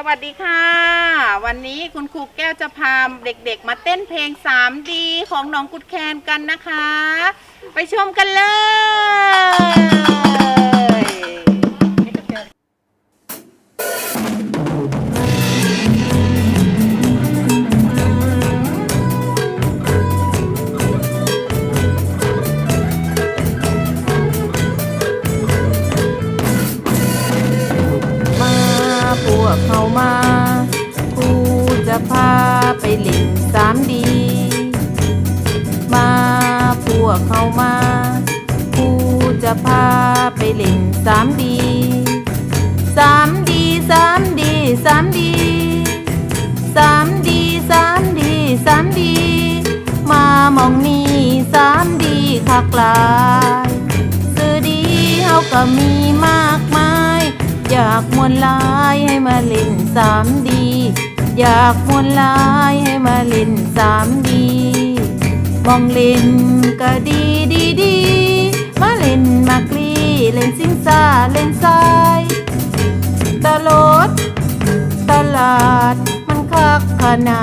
สวัสดีค่ะ วันนี้คุณครูแก้วจะพาเด็กๆ มาเต้นเพลง 3D ของน้องกุดแคนกันนะคะ ไปชมกันเลย วกเขามาครูจะพาไปเล่นสามดี มาพวกเขามาครูจะพาไปเล่นสามดีสามดีสามดีสามดีสามดีสามดีสามดี มามองนี่สามดีคักลายสื่อดีเฮาก็มีมากมาย อยากมวนลาย มาเล่นสามดี อยากมวนลายให้มาเล่นสามดี มองเล่นก็ดีดีดี มาเล่นมากลีเล่นซิงซาเล่นทรายตลดตลาดมันคักขนา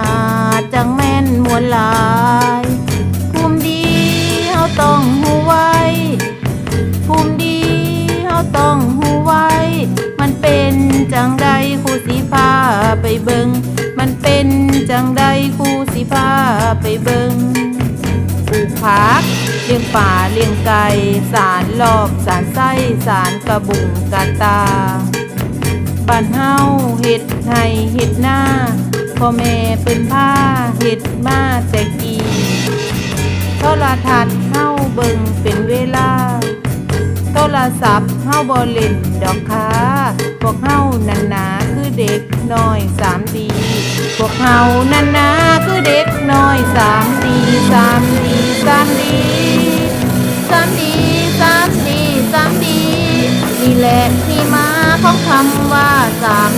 ดจังแม่นมวนลาย สิพาไปเบิง มันเป็นจังใดครูสิพาไปเบิงปลูกผักเลี้ยงป่าเลี้ยงไก่สารลอบสารไส้สารกระบุงกาตาบ้านเฮาเห็ดให้เห็ดหน้าพ่อแม่เป็นผ้าเห็ดมาแต่กี้โทรทัศน์เฮาเบิงเป็น รศัพท์เฮาบ่เล่นดอกค้าพวกเฮานันนาคือเด็กน้อยสามดีพวกเฮานันนาคือเด็กน้อยสามดีสามดีสามดีสามดีสามดีสามดีนี่แหละที่มาของคำว่าสาม